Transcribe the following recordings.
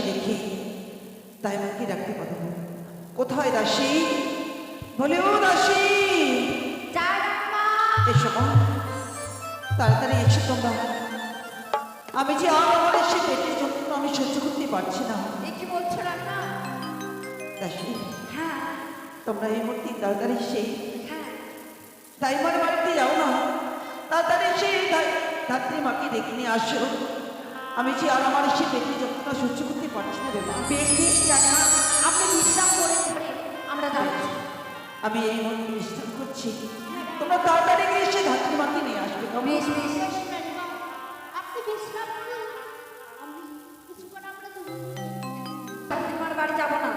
দাসীকে দেখি তাই আমাকে ডাকতে পারব কোথায় দাসী? বলে ও দাসী এসো তাড়াতাড়ি এসে তোমরা। আমি যে আর আমার এসে পেটের জন্য আমি সহ্য করতে পারছি না। কি বলছো রান্না? দাসী হ্যাঁ। তোমরা এই মুহূর্তে তাড়াতাড়ি সেই। হ্যাঁ। দাইমার বাড়িতে যাও না। তাড়াতাড়ি সেই ধাত্রী মাকে ডেকে নিয়ে আসো। আমি যে আর আমার সে পেটের যন্ত্রণা সহ্য করতে পারছি না রে মা। আপনি বিশ্রাম করে আমরা আমি এই মুহূর্তে বিশ্রাম করছি। তোমরা তাড়াতাড়ি গিয়ে সে ধাত্রী মাকে নিয়ে আসবে কেমন? বেশ বেশ। আপনি বিশ্রাম করুন। আমি কিছুক্ষণ আমরা বাড়ি যাব না।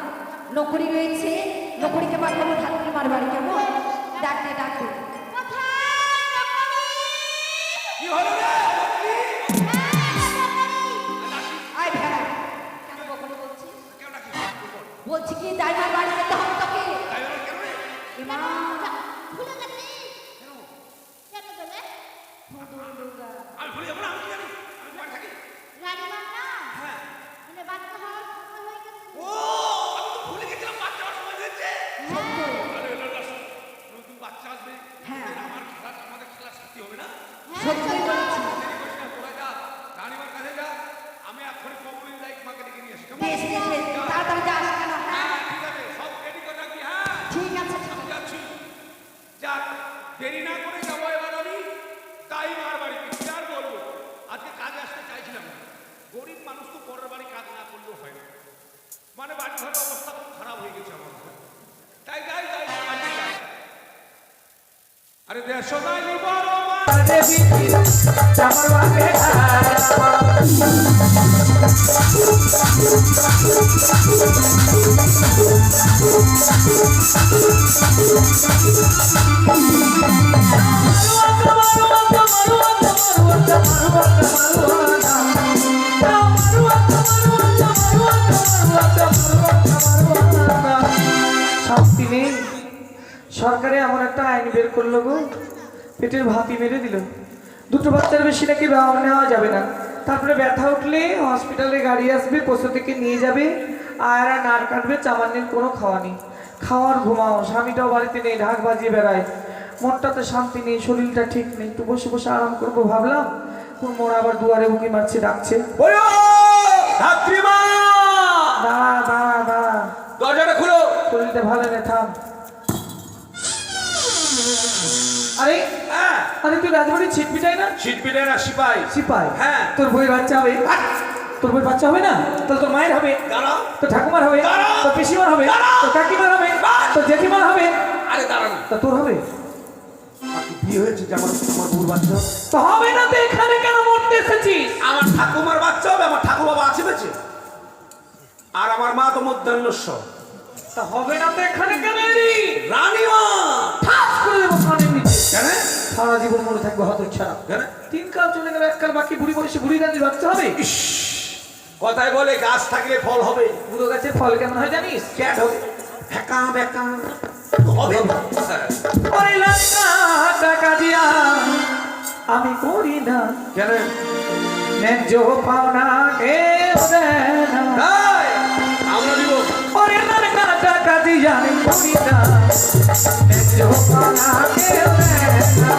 নকরি রয়েছে নকরিকে পাঠাবো ঠাকুরমার বাড়ি কেমন? ডাকতে ডাকতে। কি হলো রে? বলছি বাড়ি যেতে হবে তোকে তাই বলে কেন রে এ মা ভুলে গেছি কেন গেলে আমি ভুলে যাব না আমি জানি আমি বাড়ি থাকি রানীমা না হ্যাঁ মানে বাচ্চা হওয়ার সময় হয়ে গেছে ও আমি তো ভুলে গেছিলাম বাচ্চা হওয়ার সময় হয়েছে সত্য নতুন বাচ্চা আসবে হ্যাঁ। আমার খেলা আমাদের খেলা সাথী হবে না সত্যই ঘরের অবস্থা খারাপ হয়ে গেছে আমার তাই যাই যাই আরে দেড়শো নাই বড় মা শান্তি নেই সরকারে এমন একটা আইন বের করল গো। পেটের ভাতি মেরে দিল। দুটো বাচ্চার বেশি নাকি বাবা নেওয়া যাবে না। তারপরে ব্যথা উঠলে হসপিটালে গাড়ি আসবে, পশু থেকে নিয়ে যাবে, আর নাড় কাটবে চামান্নের কোনো খাওয়া নেই। খাওয়ার ঘুমাও, স্বামীটাও বাড়িতে নেই, ঢাক বাজিয়ে বেড়ায়। মনটাতে শান্তি নেই, শরীরটা ঠিক নেই। একটু বসে বসে আরাম করব ভাবলাম। মোড় আবার দুয়ারে বুকি মারছে, ডাকছে। বলো ধাত্রীমা দাঁড়া দাঁড়া দাঁড়া দরজাটা খুলো শরীরটা ভালো থাম। আরে আরে তুই রাজবাড়ির ছিটপিটাই না? পিঠে না সিপাই। সিপাই? হ্যাঁ। তোর বই বাচ্চা হবে। তোর বই বাচ্চা হবে না? তাহলে তোর মায়ের হবে। তোর ঠাকুমার হবে। তোর পিসিমার হবে। তোর কাকিমার হবে। তোর জেঠিমার হবে। আরে দাঁড়ানো তা তোর হবে? বিয়ে হয়েছে যে আমার আমার বউর বাচ্চা? তো হবে না তো এখানে কেন মরতে এসেছিস? আমার ঠাকুমার বাচ্চা হবে আমার ঠাকুর বাবা আছে বেঁচে। আর আমার মা তো মধ্যাহ্নস্ব তা হবে না তো এখানে কেন এলি? রানীমা! ঠাস করে দেবো কানের নিচে। কেন? সারা জীবন মনে থাকব হত ছাড়া কেন? তিন কাল চলে গেলে এক কাল বাকি বুড়ি বয়সে বুড়ি রাজির বাচ্চা হবে? কথায় বলে গাছ থাকলে ফল হবে। বুড়ো গাছে ফল কেমন হয় জানিস? ক্যাট হবে হ্যাকা বেকা হবে। হ্যাঁ। ওরে লঙ্কা টাকা দিয়া আমি করি না। কেন? ন্যায্য পাওনা দেয়? লঙ্কা টাকা দিয়া আমি করি না ন্যায্য পাওনা কেউ দেয় না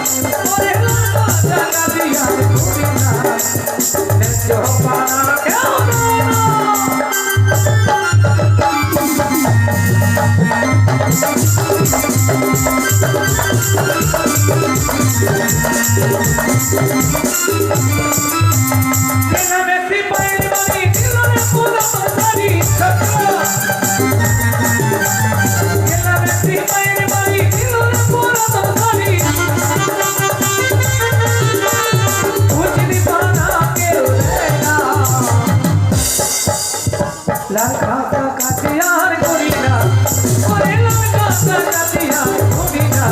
ওরে লঙ্কা টাকা দিয়া আমি করি না ন্যায্য পাওনা কেউ দেয় না কেনা বেশি পায়ের বাড়ি দিল লঙ্কা কাছে আর করি না ওরে লঙ্কা কাছে আর করি না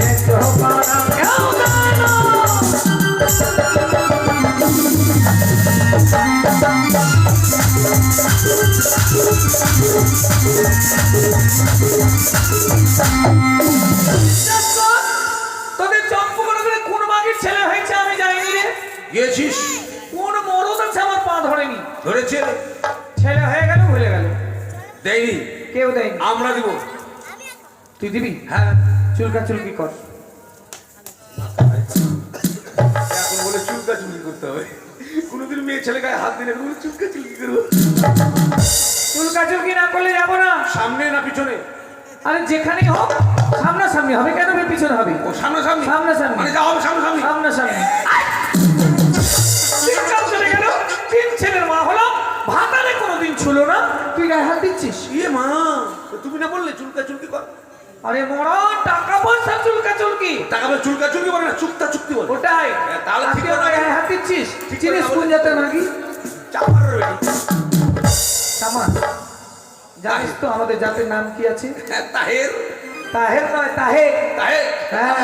দেখো পানা কেউ দেয় তোদের চম্পু করে করে কোন মাগির ছেলে হয়েছে আমি জানি রে। গিয়েছিস কোন মরদ আছে আমার পা ধরেনি। ধরেছে? ছেলে হয়ে গেল ভুলে গেল। দেয়নি। কেউ দেয়নি। আমরা দিব। তুই দিবি? হ্যাঁ। চুলকা চুলকি কর। এখন বলে চুলকা চুলকি করতে হবে। কোনোদিন মেয়ে ছেলে গায়ে হাত দিলে চুলকা চুলকি করব। চুলকা চুলকি না করলে যাব না। সামনে না পিছনে? আরে যেখানেই হোক সামনাসামনি হবে। কেন পিছনে হবে? ও সামনে সামনে সামনাসামনি। মানে যা হবে চুলকা চুলকি কর। আরে মরা টাকা পয়সা চুলকা চুলকি। টাকা বলে চুলকা চুলকি বলে না চুক্তা চুক্তি বলে। ওটাই। হ্যাঁ, তাহলে ঠিক কথা। ওর দিচ্ছিস। চিনিস কোন। জাতের নাকি চাপার তামা জানিস তো আমাদের জাতের নাম কি আছে? হ্যাঁ, তাহের। তাহের নয় তাহের। হ্যাঁ।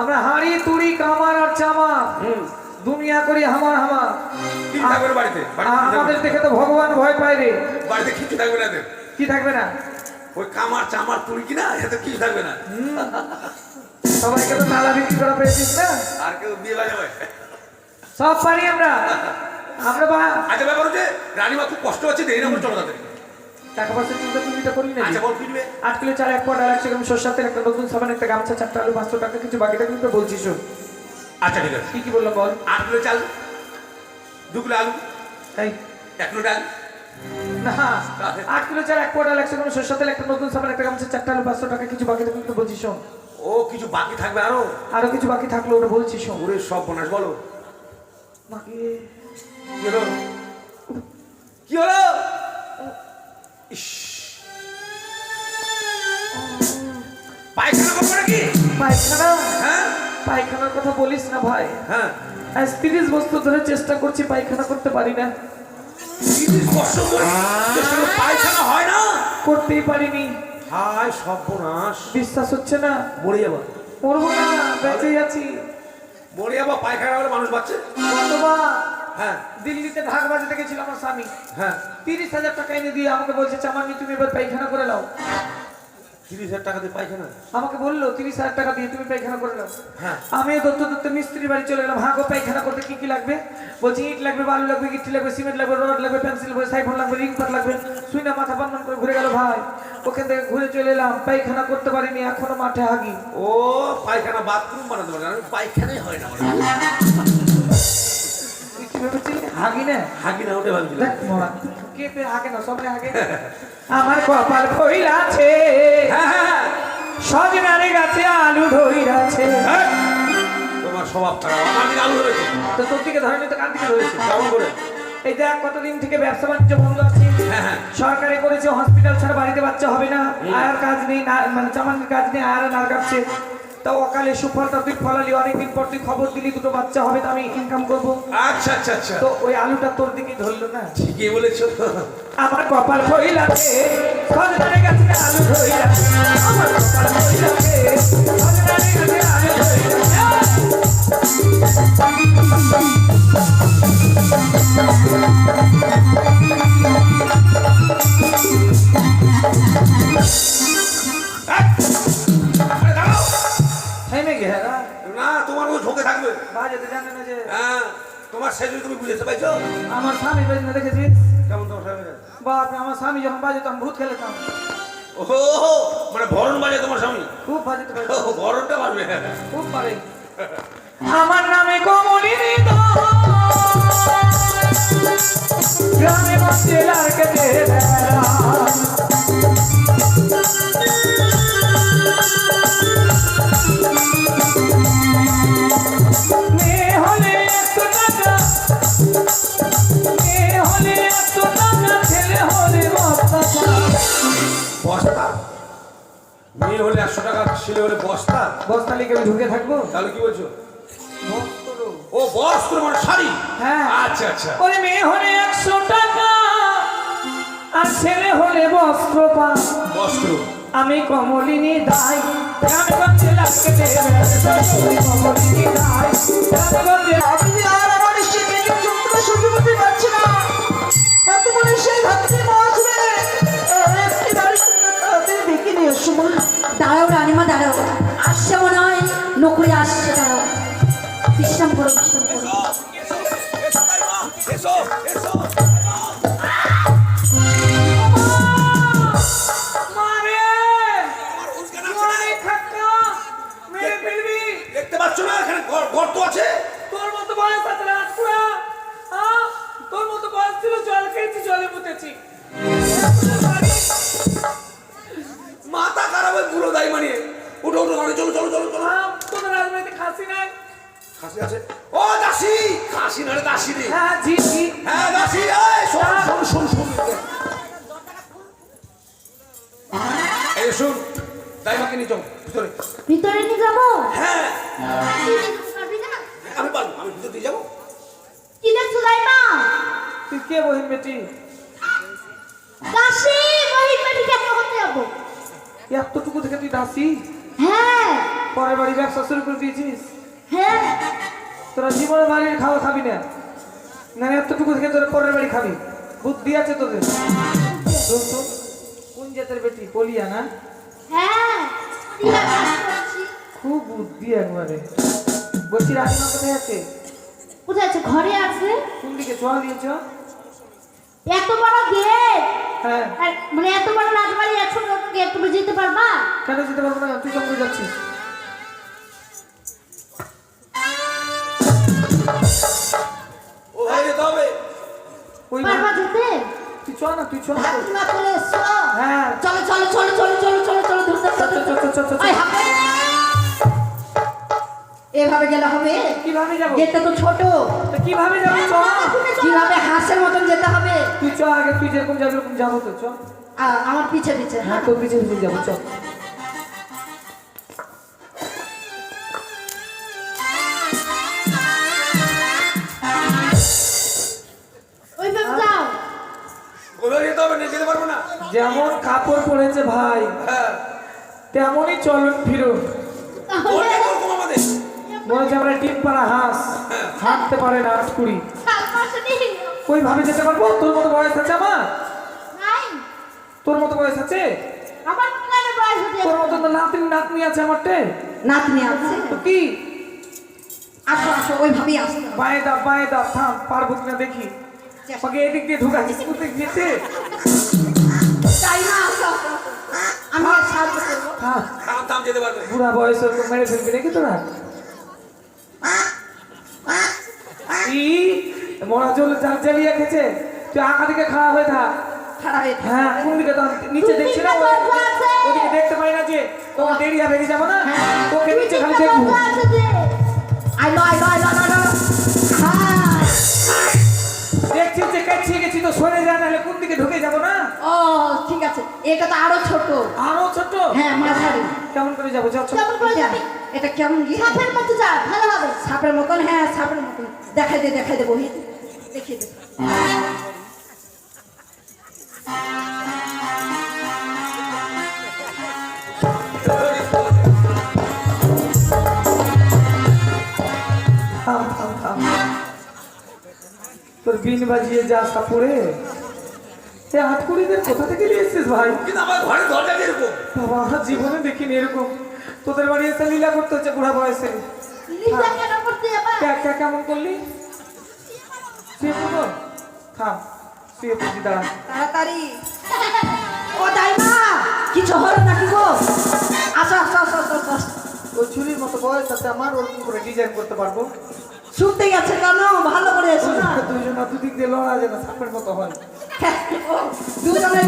আমরা হাঁড়ি তুড়ি কামার আর চামা। দুনিয়া করি হামার হামার কি আমাদের দেখে তো ভগবান ভয় পায় রে। বাড়িতে কিছু থাকবে না কি থাকবে না? ওই কামার চামার তুই কি না এতে কিছু থাকবে না। সবাইকে তো নালা বিক্রি করা পেয়েছিস না? আর কেউ বিয়ে বাজাবে সব পারি আমরা। আমরা বা আচ্ছা ব্যাপার হচ্ছে রানীমা খুব কষ্ট হচ্ছে দেরি না করে চলো তাদের টাকা পয়সা চিন্তা তুমি তো করলি না আচ্ছা বল কিনবে আট কিলো চাল এক পট আর একশো গ্রাম সর্ষার তেল একটা নতুন সাবান একটা গামছা চারটা আলু পাঁচশো টাকা কিছু বাকিটা কিন্তু বলছিস আচ্ছা ঠিক আছে। কি কি বললাম বল? আট কিলো চাল দু কিলো আলু এই। এক কিলো ডাল আট কিলো চাল এক একশো গ্রাম সর্ষার তেল একটা নতুন সাবান একটা গামছা চারটা আলু পাঁচশো টাকা কিছু বলছিস শোন। ও কিছু বাকি থাকবে আরও? আরও কিছু বাকি থাকল ওটা শোন। ওরে সব বোনাস বলো। বাকি কি হলো? কি হলো? ইস। পায়খানা করব নাকি? পায়খানা? হ্যাঁ? পায়খানার কথা বলিস না ভাই। হ্যাঁ। আজ তিরিশ বছর ধরে চেষ্টা করছি পায়খানা করতে পারি না। পায়খানা হয় না করতেই পারিনি। হায় সর্বনাশ। বিশ্বাস হচ্ছে না। মরে যাব। মরবো না বেঁচেই আছি। মরে যাবা পায়খানা হলে মানুষ কতবার? হ্যাঁ। দিল্লিতে ঢাক বাজাতে গেছিল আমার স্বামী। হ্যাঁ। তিরিশ হাজার টাকা এনে দিয়ে আমাকে বলছে চামানি তুমি এবার পায়খানা করে নাও। তিরিশ হাজার টাকা দিয়ে পায়খানা? আমাকে বলল তিরিশ হাজার টাকা দিয়ে তুমি পায়খানা করে নাও। হ্যাঁ। আমি দত্ত দত্ত মিস্ত্রি বাড়ি চলে গেলাম হাগো পায়খানা করতে কি কি লাগবে? বলছি ইট লাগবে বালু লাগবে গিট্টি লাগবে সিমেন্ট লাগবে রড লাগবে পেন্সিল লাগবে সাইফোন লাগবে রিং পাট লাগবে শুই না মাথা পান করে ঘুরে গেল ভাই। ওখান থেকে ঘুরে চলে এলাম। পায়খানা করতে পারিনি এখনও মাঠে হাগি। ও পায়খানা বাথরুম বানাতে পারে আমি পায়খানাই হয় না তুই কি ভেবেছিলি? হাগি না? হাগি না ওটা ভাবছিলাম। আমার কপাল কইলাছে হ্যাঁ হ্যাঁ হ্যাঁ। সজনারে গাছে আলু ধইরাছে। তোমার স্বভাব খারাপ। আমার দিকে আলু ধরেছে? তো তোর দিকে ধরেনি তো কান থেকে ধরেছে? কেমন করে? এই দেখ কতদিন থেকে ব্যবসা বাণিজ্য বন্ধ আছে। সরকারি করেছে হসপিটাল ছাড়া বাড়িতে বাচ্চা হবে না। আয়ার কাজ নেই মানে চামানির কাজ নেই আয়ার নার কাটছে। তা অকালে সুফলটা তুই ফলালি অনেকদিন পর তুই খবর দিলি দুটো বাচ্চা হবে তো আমি ইনকাম করব। আচ্ছা আচ্ছা আচ্ছা। তো ওই আলুটা তোর দিকে ধরলো না? ঠিকই বলেছ। আমার কপাল কইলাছে সজনারে গাছে আলু ধইরাছে আমার কপাল কইলাছে সজনারে গাছে আলু ধইরাছে থেমে না তোমার মতো ঝোঁকে থাকবে। বাজেতে জানে না যে হ্যাঁ তোমার শেষ তুমি বুঝেতে পাইছো? আমার স্বামী বেজনা দেখেছিস? কেমন তোমার স্বামী বাপ আমার স্বামী যখন বাজে ভূত খেলেতাম। ওহো মানে ভরণ বাজে তোমার স্বামী? খুব বাজেতে পারে ভরণটা বাজবে। খুব পারে আমার নামে কমলিনী গ্রামে বসে বস্তা লিখে আমি ঢুকে থাকব তাহলে কি বলছো বস্ত্র। ও বস্ত্র মানে শাড়ি হ্যাঁ আচ্ছা আচ্ছা ওই মেয়ে হলে একশো টাকা আর ছেলে হলে বস্ত্র পা বস্ত্র আমি কমলিনী দাই গ্রামগঞ্জে লাগতে কমলিনী দাই আমি আর আমার সে করতে পারছি না সেই ভাবছি একটি বাড়ি নিয়ে দাঁড়াও রানিমা দাঁড়াও আসছে মনে হয় নকরি আসছে তারা। বিশ্রাম করো বিশ্রাম এতটুকু থেকে তুই দাসি? হ্যাঁ। পরের বাড়ি ব্যবসা শুরু করে দিয়েছিস? হ্যাঁ। তোরা জীবনে বাড়ির খাওয়া খাবি না। না এতটুকু থেকে তোরা পরের বাড়ি খাবি। বুদ্ধি আছে তোদের। কোন জাতের বেটি? বলিয়া না? হ্যাঁ। খুব বুদ্ধি একবারে। বলছি রাজমা কোথায় আছে? কোথায় আছে? ঘরে আছে। কোন দিকে? ছোঁয়া দিয়েছ? এত বড় গেট হ্যাঁ। মানে এত বড় রাজবাড়ি এত বড় গেট তুমি যেতে পারবা? কেন যেতে পারব না? তুই কেমন করে যাচ্ছিস? ও হয়ে হবে ওই পারবা যেতে? তুই চ না তুই চ না। না চলে এসো হ্যাঁ। চলো চলো চলো চলো চলো চলো চলো ধরতে চল, চল, চল, চল, চল, চল। এভাবে গেলে হবে? কীভাবে যাব? গেটটা তো ছোট তো কীভাবে যাব চ কীভাবে হাঁসের মতন যেতে হবে তুই চ আগে তুই যেরকম যাবি ওরকম যাব তো চ আমার পিছে পিছে হ্যাঁ। হ্যাঁ তোর পিছে পিছে যাব চ ওইভাবে যাও। কোথায় যেতে হবে? নিয়ে যেতে পারব না? যেমন কাপড় পরেছে ভাই হ্যাঁ। তেমনই চলন মনে হচ্ছে আমরা টিম পাড়া হাঁস হাঁটতে পারে না হাঁস কুড়ি। সাত ভাবে যেতে পারব? তোর মতো বয়স আছে আমার। নাই। তোর মতো বয়স আছে? তোর মতো তো নাতনি নাতনি আছে আমার টে নাতনি আছে। তো কি? আসো আসো ওইভাবেই হবে। বাঁয়ে দা বাঁয়ে দা থাম পারব কিনা দেখি। ওকে এদিক দিয়ে ঢুকাচ্ছিস কোথায় গেছে তাই না? আসো আসো, আসো। আমি আর সাহায্য করব থাম। থাম থাম যেতে পারবে। বুড়া বয়স ওরকম মেরে ফেলবি নাকি তোরা ই মরা জল জাল জ্বালিয়ে খেছে তুই আঁকা দিকে খাওয়া হয়ে থাক। খারাপ হয়ে থাক। হ্যাঁ কোন দিকে নিচে দেখছি না। ওদিকে দেখতে পাই না যে তোমার দেরি হবে যাব না। হ্যাঁ। তোকে নিচে খালি দেখব। হ্যাঁ। দেখছি যে গেছি তো সরে নাহলে কোন দিকে ঢুকে যাব না? ও ঠিক আছে। এটা তো আরও ছোট। আরও ছোট? হ্যাঁ মাঝারি কেমন করে যাব? কেমন করে এটা- এটা কেমন গিয়ে? সাপের মতো যা ভালো হবে। সাপের মতন? হ্যাঁ সাপের মতন। দেখাই দে দেখাই দে। বহি দেখিয়ে দে থাম থাম থাম। তোর বিন বাজিয়ে যা সাপুরে। এ হাটকুড়িদের কোথা থেকে নিয়ে এসছিস ভাই? কিন্তু আমার ঘরে দরজা এরকম বাবা আমার জীবনে দেখিনি এরকম। তোদের বাড়ি এসে লীলা করতে হচ্ছে বুড়া বয়সে। কেমন করলি? শুয়ে পড়ব থাম শুয়ে পড়ছি দাঁড়া তাড়াতাড়ি ও দাইমা কিছু হলো নাকি গো আসো আসো আসো আসো। ওই চুরির মতো বয়স আছে আমার ওরকম করে ডিজাইন করতে পারব শুনতে গেছে কেন ভালো করে এসো না দুজন দুদিক দিয়ে লড়া যেন সাপের মতো হয় দুজনে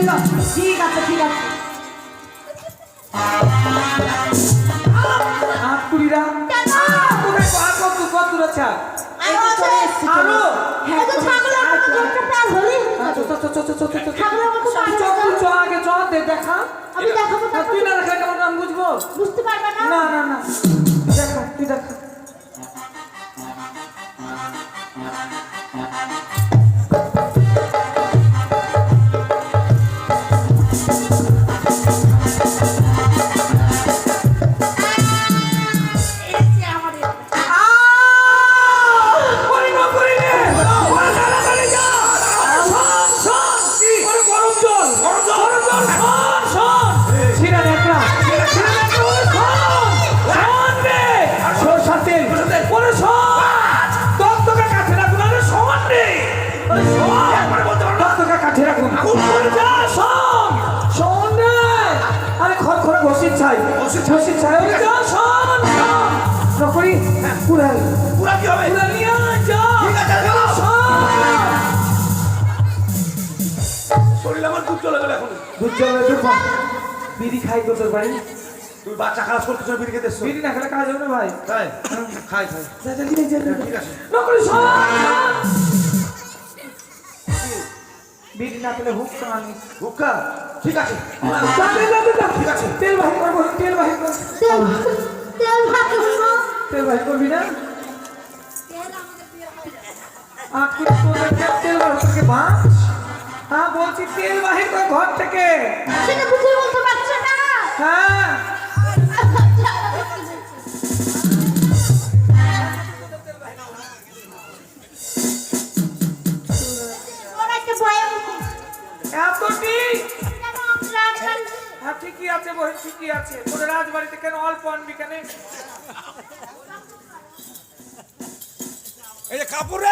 ঠিক আছে ঠিক আছে হাত কুড়িরা কত কত হ্যাঁ হয়ে হ্যাঁ, হয়ে দেখা। আমি দেখাবো তুই না দেখা কেমন বুঝব? বুঝতে পারবে না না না। দেখা তুই দেখা। বিড়ি খাই তো তোর বাড়ি। তুই বাচ্চা খালাস করতে চলে বিড়ি খেতে বিড়ি না খেলে কাজ হবে না ভাই। তাই? খাই খাই। ঠিক আছে। নকরি বিড়ি না খেলে হুক টানি হুক্কা ঠিক আছে। ঠিক আছে। তেল বাহির করব তেল বাহির তেল তেল ভাত করব তেল বাহির করবি না? আট করে তোদের কে তেল বাহির বাঁচ হ্যাঁ বলছি তেল বাহির কর ঘর থেকে। সেটা বুঝে বলতে পারছ না। হ্যাঁ। এতটি কেন হ্যাঁ ঠিকই আছে বহিন ঠিকই আছে। তোদের রাজবাড়িতে কেন অল্প আনবি কেন এই যে কাপড়!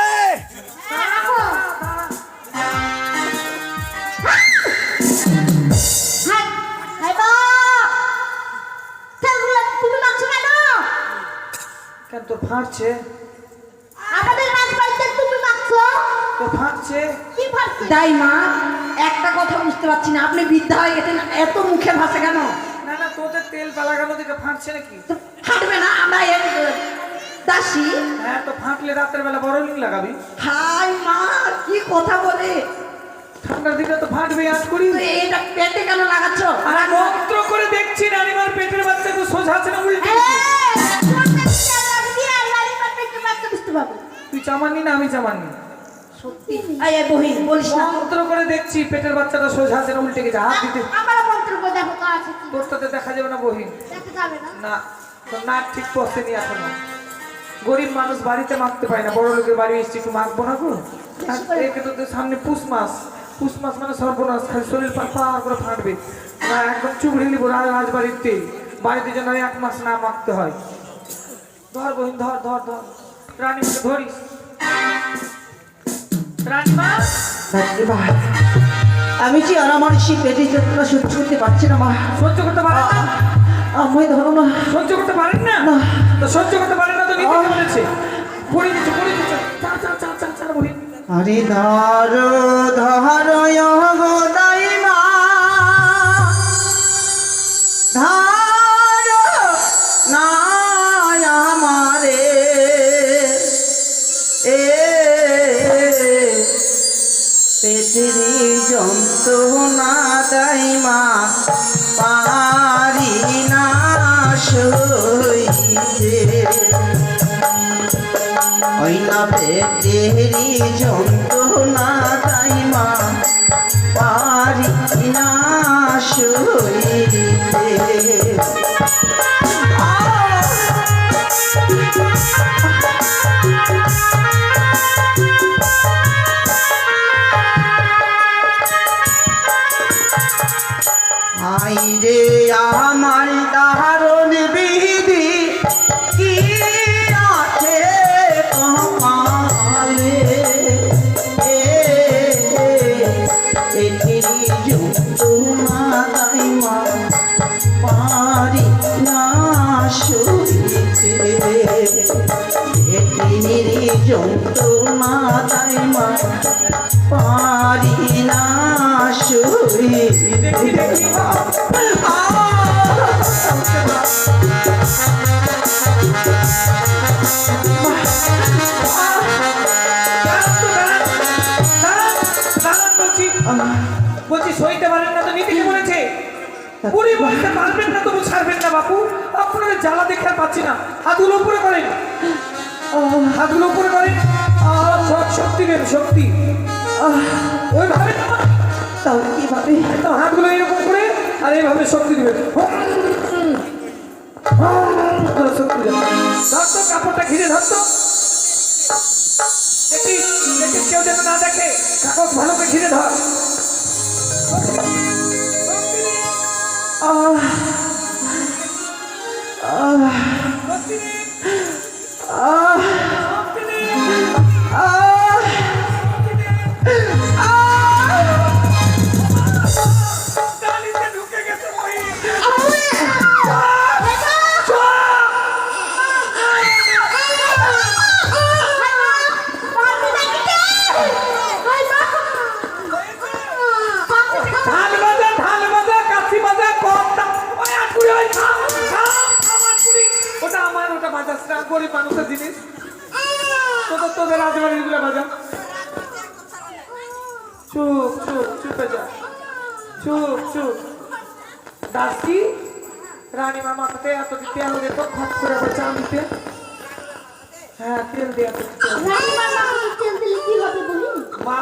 কেন তোর ফাঁটছে? আমাদের রাজবাড়িতে তুমি মাখছো? তোর ফাঁটছে। কি ফাটছে? দাই মা একটা কথা বুঝতে পারছি না। আপনি বৃদ্ধা হয়ে গেছেন এত মুখে ভাষা কেন? না না তোদের তেল পালাগানো দিকে ফাঁটছে নাকি? তো ফাটবে না আমরা এর দাসী। হ্যাঁ তো ফাঁটলে রাতের বেলা বড় লিং লাগাবি। হাই মা কি কথা বলে? ঠান্ডার দিকে তো ফাটবে আজ করি। তো এটা পেটে কেন লাগাচ্ছ? আর মন্ত্র করে দেখছি নানিমার পেটের বাচ্চা তো সোজা আছে না উল্টে তুই চামাননি না আমি চামাননি সত্যি? এই এই বহিন বলিস না। মন্ত্র করে দেখছি পেটের বাচ্চাটা সোজা উল্টে গেছে হাত দিতে। আমার মন্ত্র করে দেখো তো আছে কি। তোরটাতে দেখা যাবে না বহিন। দেখতে যাবে না? না তোর নাক ঠিক পড়ছেনি এখনও। গরিব মানুষ বাড়িতে মাখতে পায় না বড় লোকের বাড়ি এসছি একটু মাখবো না গো? একে তো সামনে পুষ মাস। পুষ মাস মানে সর্বনাশ খালি শরীর পা পা করে ফাটবে। না একদম চুবড়ে নিবো রাজ রাজবাড়ির তেল বাড়িতে যেন এক মাস না মাখতে হয়। ধর বহিন ধর ধর ধর। ধরিস আমি আমার সেই পেটে যন্ত্রণা সহ্য করতে পারছি না মা? সহ্য করতে পারেন না? আমায় ধরো না। সহ্য করতে পারেন না। তো সহ্য করতে পারেন না তো নিতে কে বলেছে? পড়ে দিচ্ছে পড়ে দিচ্ছে। চা চা চা চা চা আরে ধর ধর গো পেটেরি যন্ত্রণা দাইমা পারি না সইতে ওই না পেটেরি যন্ত্রণা দাইমা পারি না যুক্ত মাদাই মা পারি না দেখি বলছি সইতে পারেন না তো নিতে কে বলেছে পুরি বলতে পারবেন না তবু ছাড়বেন না বাপু। আপনাদের জ্বালা দেখে আর পাচ্ছি না। হাতগুলো উপরে করেন। হাতগুলো উপরে করেন। সব শক্তি দেন শক্তি। ওইভাবে তাহলে কীভাবে? হাতগুলো এরকম করে আর এইভাবে শক্তি দিবেন। শক্তি দেন। ধরতো কাপড়টা ঘিরে ধরতো। দেখি দেখি কেউ যেন না দেখে। কাগজ ভালো করে ঘিরে ধর। Uh,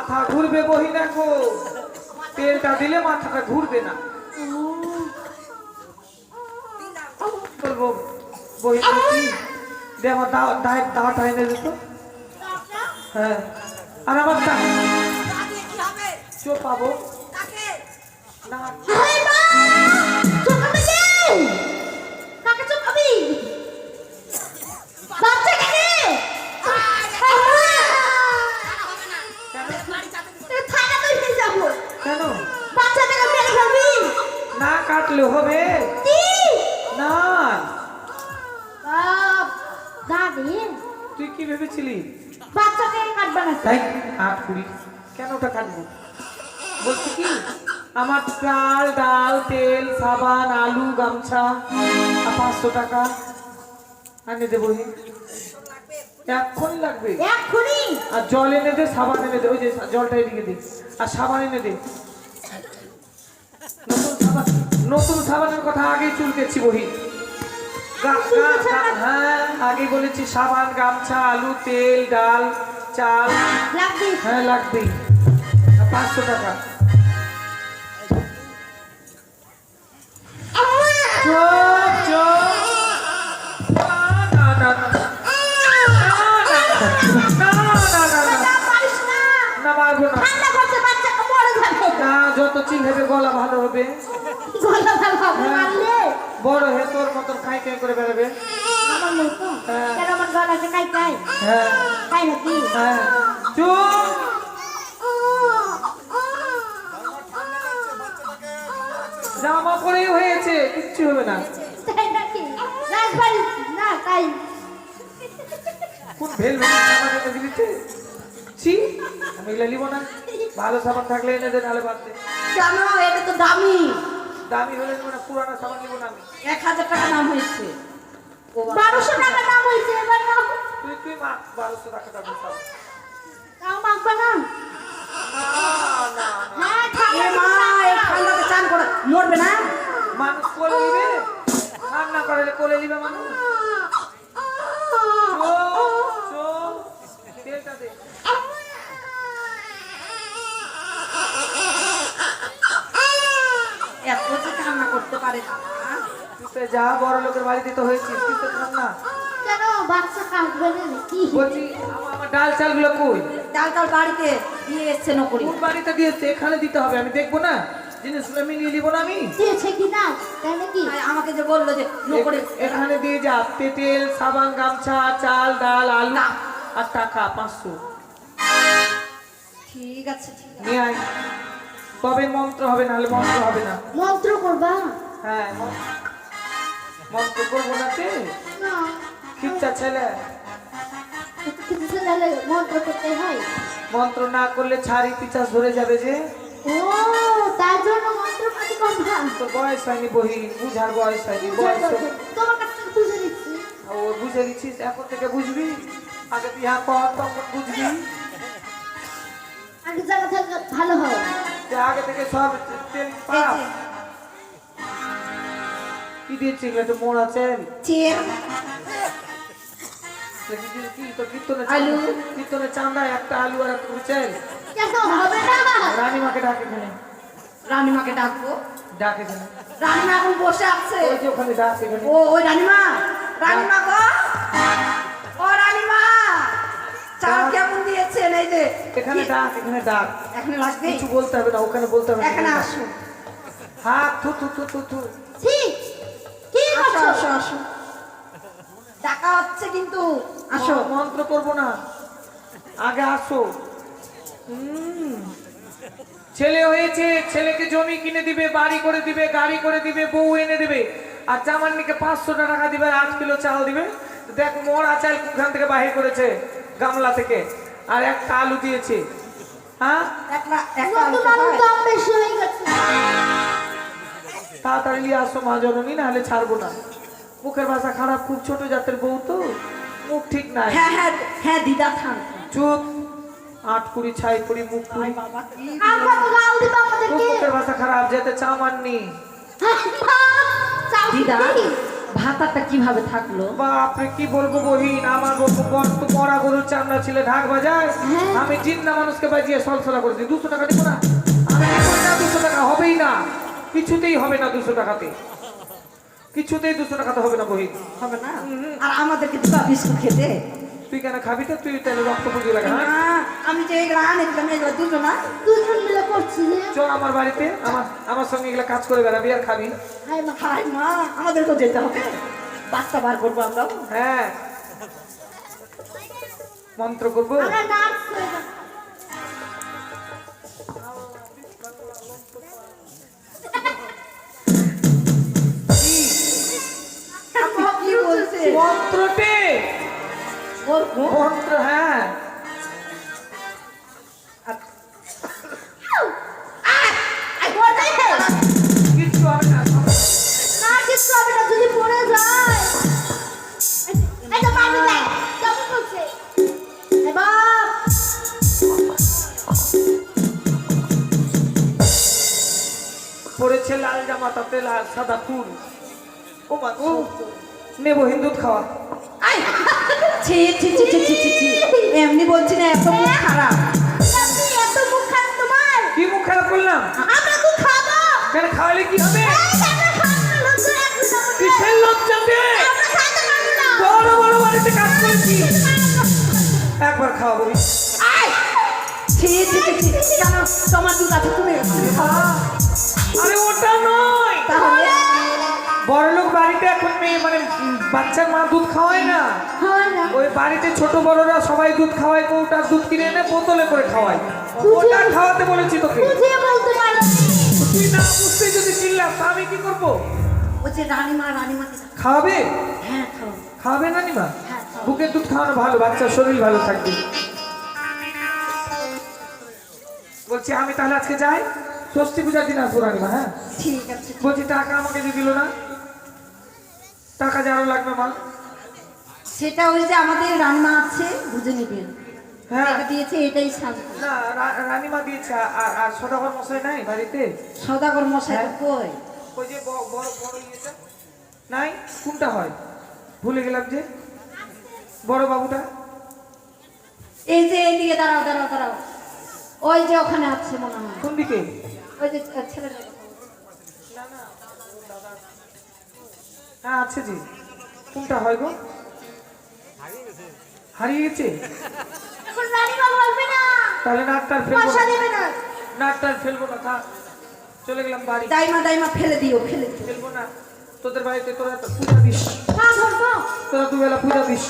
মাথা ঘুরবে বহি না তেলটা দিলে মাথাটা ঘুরবে না। বলব হ্যাঁ। আর আমার পাবো না কাটলে হবে। না। তুই কি ভেবেছিলি? বাচ্চাকে কাটবে না? তাই আট কুড়ি কেন ওটা কাটবো? বলছি কি? আমার চাল ডাল তেল সাবান আলু গামছা পাঁচশো টাকা এনে দেবো লাগবে। এক্ষুনি আর জল এনে দে সাবান এনে দে ওই যে জলটা এদিকে দে। আর সাবান এনে দে। নতুন সাবান। নতুন সাবানের কথা আগেই চুলকেছি বহি। হ্যাঁ আগে বলেছি সাবান গামছা আলু তেল ডাল চাল। হ্যাঁ লাগবে। পাঁচশো টাকা। চোখ চুপ যত চিল হবে গলা ভালো হবে। গলা ভালো হবে মারলে বড় হে তোর মতন খাই খাই করে বেরোবে আমার মতো হ্যাঁ। কেন আমার হ্যাঁ। নাকি? হ্যাঁ। চুপ। জামা পরেই হয়েছে কিচ্ছু হবে না। তাই নাকি? রাজবাড়ি না তাই। কোন ভেল ভেল জামা দিলিতে ছি আমি এগুলো না। ভালো সাবান থাকলে এনে দে নাহলে বাদ দে। কেন? এটা তো দামি। দামি হলে নিব না পুরানো সাবান নিব না আমি। এক হাজার টাকা দাম হয়েছে। বারোশো টাকা দাম হয়েছে এবার নাও। তুই তুই মা বারোশো টাকা দামি সাবান তাও মাখবা না। না, না, না। হ্যাঁ মা এই ঠান্ডাতে চান করে মরবে না? মানুষ কোলে নিবে? রান্না করলে কোলে নিবে মানুষ চোখ চোখ তেলটা দে এত যে কান্না করতে পারে না। যা বড় লোকের বাড়িতে তো না? কেন বাচ্চা কাটবে কি বলছি আমার- আমার ডাল চালগুলো কই? ডাল ডাল বাড়িতে দিয়ে এসছে নকরি কোন বাড়িতে দিয়েছে এখানে দিতে হবে আমি দেখব না? জিনিসগুলো মিলিয়ে নিবো না আমি? দিয়েছে কি না? তাই নাকি? আমাকে যে বলল যে নকরি এখানে দিয়ে যা তেল সাবান গামছা চাল ডাল আলু আর টাকা পাঁচশো। ঠিক আছে নিয়ে আয়। তবে মন্ত্র হবে নাহলে মন্ত্র হবে না। মন্ত্র করবা? হ্যাঁ মন্ত্র করব না না। খিচ্চা ছেলে। মন্ত্র করতে হয় মন্ত্র না করলে ছাড়ি পিছাস ধরে যাবে যে। ও তার জন্য মন্ত্র পাতি বয়স হয়নি বহি বুঝার বয়স হয়নি বয়স তোমার কাছ বুঝে ও বুঝে দিচ্ছিস এখন থেকে বুঝবি? আগে বিহা কর তখন বুঝবি। আগে জায়গা ভালো হয়। আগে থেকে সব তেল যে, কি দিয়েছি এগুলো তো মোড় আছে? চেন কি তোর কীর্তনে। চান্দা একটা আলু আর একটা রানীমাকে ডাকে রানীমাকে ডাকবো। ডাকে রানীমা এখন বসে আছে। ওই যে ওখানে ডাক ও ওই রানীমা। রানীমা গো। ও রানীমা। চাল কেমন দিয়েছেন? এই যে এখানে ডাক এখানে ডাক। এখানে লাগবে কিছু বলতে হবে না ওখানে বলতে হবে এখানে আসো হাত থু থু থু থু থু। ঠিক আসো আসো আসো। টাকা হচ্ছে কিন্তু। আসো। মন্ত্র করব না। আগে আসো। ছেলে হয়েছে ছেলেকে জমি কিনে দিবে বাড়ি করে দিবে গাড়ি করে দিবে বউ এনে দেবে। আর জামান্নিকে পাঁচশো টাকা দিবে আট কিলো চাল দিবে। দেখ মরা চাল কোনখান থেকে বাহির করেছে? গামলা থেকে। আর একটা আলু দিয়েছে। হ্যাঁ? একটা একটা তাড়াতাড়ি নিয়ে আসো মা জননী নাহলে ছাড়বো না। মুখের ভাষা খারাপ খুব ছোট জাতের বউ তো মুখ ঠিক নাই। হ্যাঁ হ্যাঁ হ্যাঁ দিদা থান চুপ। আট কুড়ি ছাই কুড়ি মুখ কুড়ি মুখের ভাষা খারাপ যেতে চা মাননি। দিদা ভাতাটা কীভাবে থাকল? বাপরে কি বলব বহিন আমার বলব বর তো মরা গরুর চামড়া ছিল ঢাক বাজায়। হ্যাঁ। আমি জিন্না মানুষকে বাজিয়ে সলসলা করে দিই। দুশো টাকা দিব না? আমি না দুশো টাকা হবেই না। কিছুতেই হবে না দুশো টাকাতে। কিছুতেই দুশো টাকাতে হবে না বহিন। হবে না? আর আমাদেরকে দিবা বিস্কুট খেতে? তুই কেন খাবি তো? তুই তাহলে রক্ত পুজি লাগে হ্যাঁ? না, আমি যে এগুলো আনেছিলাম এগুলো দুটো না দুজন মিলে করছিলে চ আমার বাড়িতে আমার আমার সঙ্গে এগুলো কাজ করে বেড়াবি আর খাবি। হাই মা হাই মা আমাদেরকেও যেতে হবে। বাচ্চা বার করব আমরা হ্যাঁ। মন্ত্র করব? বলছে মন্ত্রটে। মন্ত্র হ্যাঁ। কিচ্ছু হবে না না। কিছু হবে না যদি পড়ে যায়। এই তো কেমন করছে বাপ। পড়েছে লাল জামা তাতে লাল সাদা ফুল। ও মা ও নেব হিন্দুত খাওয়া। ছি ছি ছি ছি ছি ছি ছি। এমনি বলছি না এত মুখ খারাপ। আপনি এত মুখ খান তোমার। কি মুখ খারাপ করলাম আমরা তো খাব। কেন খাওয়ালে কি হবে। কিসের লজ্জাতে বড় বড় বাড়িতে কাজ করেছি। একবার খাওয়াবো ছি ছি ছি ছি। কেন? তোমার দুধ আছে তুমি তুমি আরে ওটা নয়। তাহলে বড়লোক বাড়িতে এখন মেয়ে মানে বাচ্চার মা দুধ খাওয়ায় না। হয় ওই বাড়িতে ছোট বড়রা সবাই দুধ খাওয়ায় কৌটার দুধ কিনে এনে বোতলে করে খাওয়ায়। ওটা খাওয়াতে বলেছি তোকে। তুই না বুঝতে যদি চিল্লাস তা আমি কি করব? রানীমা খাওয়াবে? হ্যাঁ খাওয়াবে। না নিমা হ্যাঁ, বুকের দুধ খাওয়ানো ভালো বাচ্চার শরীর ভালো থাকবে। বলছি আমি তাহলে আজকে যাই? ষষ্ঠী পূজার দিন আসব রানিমা হ্যাঁ? ঠিক আছে। বলছি টাকা আমাকে দিয়ে দিল না। টাকা যে আরও লাগবে মা সেটা ওই যে আমাদের রান্না আছে বুঝে নিবেন হ্যাঁ। দিয়েছে এটাই শান্ত না রা- দিয়েছে আর আর সদাগর মশাই নাই বাড়িতে? সদাগর মশাই হ্যাঁ। কই? ওই যে বড় বড় ইয়েটা নাই? কোনটা হয়? ভুলে গেলাম যে। বড় বাবুটা? এই যে এইদিকে দাঁড়াও দাঁড়াও দাঁড়াও। ওই যে ওখানে আছে মনে হয়। কোন দিকে? ওই যে ছেলেটা। হ্যাঁ আছে জি। কোনটা হয় গো? হারিয়ে গেছে? তাহলে নাকটার ফেলব না। ফেলব না থাক। চলে গেলাম বাড়ি। দাইমা দাইমা ফেলে দিও ফেলে দিও। ফেলব না। তোদের বাড়িতে তোরা পূজা দিস। তোরা দুবেলা পূজা দিস।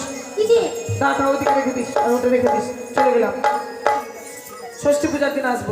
ওদিকে রেখে দিস। আর ওটা রেখে দিস। চলে গেলাম। ষষ্ঠী পূজার দিন আসব।